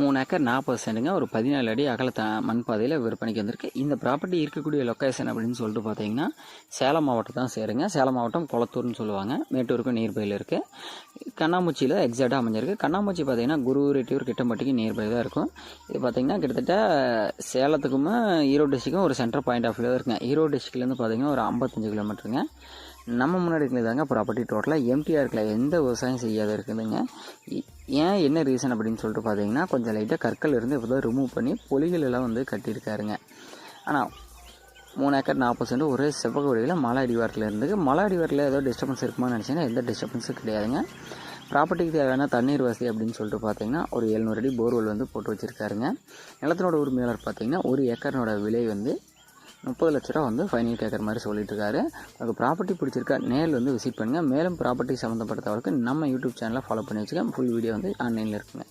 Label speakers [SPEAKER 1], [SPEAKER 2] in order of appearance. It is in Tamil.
[SPEAKER 1] மூணு ஏக்கர் நாற்பது சென்ட்டுங்க ஒரு பதினேழு அடி அகலத்தை மண் பாதையில் விற்பனைக்கு வந்திருக்கு. இந்த ப்ராப்பர்ட்டி இருக்கக்கூடிய லொக்கேஷன் அப்படின்னு சொல்லிட்டு பார்த்தீங்கன்னா சேலம் மாவட்டம் தான் சேருங்க. சேலம் மாவட்டம் குளத்தூர்னு சொல்லுவாங்க. மேட்டூருக்கும் நியர்பையில் இருக்குது கண்ணாமூச்சியில் எக்ஸாக்டாக அமைஞ்சிருக்கு. கண்ணாமூச்சி பார்த்தீங்கன்னா குரு ரெட்டியூர் கிட்டம்பட்டிக்கு நியர்பை தான் இருக்கும். இது பார்த்தீங்கன்னா கிட்டத்தட்ட சேலத்துக்கும் ஈரோடு டிஸ்ட்ரிக்கும் ஒரு சென்டர் பாயிண்ட் ஆஃப் வியூ இருக்குங்க. ஈரோடு டிஸ்ட்ரிக்ட்லேருந்து பார்த்தீங்கன்னா ஒரு ஐம்பத்தஞ்சு கிலோமீட்டருங்க நம்ம முன்னாடி இருக்கிறது தாங்க ப்ராப்பர்ட்டி டோட்டலாக எம்டிஆர் இருக்கல எந்த விவசாயம் செய்யாத இருக்குதுங்க. இ- ஏன் என்ன ரீசன் அப்படின்னு சொல்லிட்டு பார்த்தீங்கன்னா கொஞ்சம் லைட்டாக கற்கள் இருந்து இப்போ தான் ரிமூவ் பண்ணி பொலிகளெல்லாம் வந்து கட்டியிருக்காருங்க. ஆனால் மூணு ஏக்கர் நாற்பது சென்ட் ஒரே செவ்வகவடியில் மலை அடிவாரத்தில் இருந்துக்கு மலை அடிவாரத்தில் ஏதோ டிஸ்டர்பன்ஸ் இருக்குமான்னு நினச்சிங்கன்னா எந்த டிஸ்டர்பன்ஸும் கிடையாதுங்க. ப்ராப்பர்ட்டிக்கு தேவையான தண்ணீர் வசதி அப்படின்னு சொல்லிட்டு பார்த்தீங்கன்னா ஒரு எழுநூறு அடி போர்வெல் வந்து போட்டு வச்சுருக்காருங்க. நிலத்தினோட உரிமையாளர் பார்த்தீங்கன்னா ஒரு ஏக்கர்னோட விலை வந்து முப்பது லட்ச ரூபா வந்து ஃபைனல் கேட்குற மாதிரி சொல்லிட்டுருக்காரு. உங்களுக்கு ப்ராப்பர்ட்டி பிடிச்சிருக்கா நேரில் வந்து விசிட் பண்ணுங்கள் மேலும் ப்ராப்பர்ட்டி சம்மந்தப்பட்ட தகவலுக்கு நம்ம யூடியூப் சேனலை ஃபாலோ பண்ணி வச்சுக்கேன் ஃபுல் வீடியோ வந்து ஆன்லைனில் இருக்குங்க.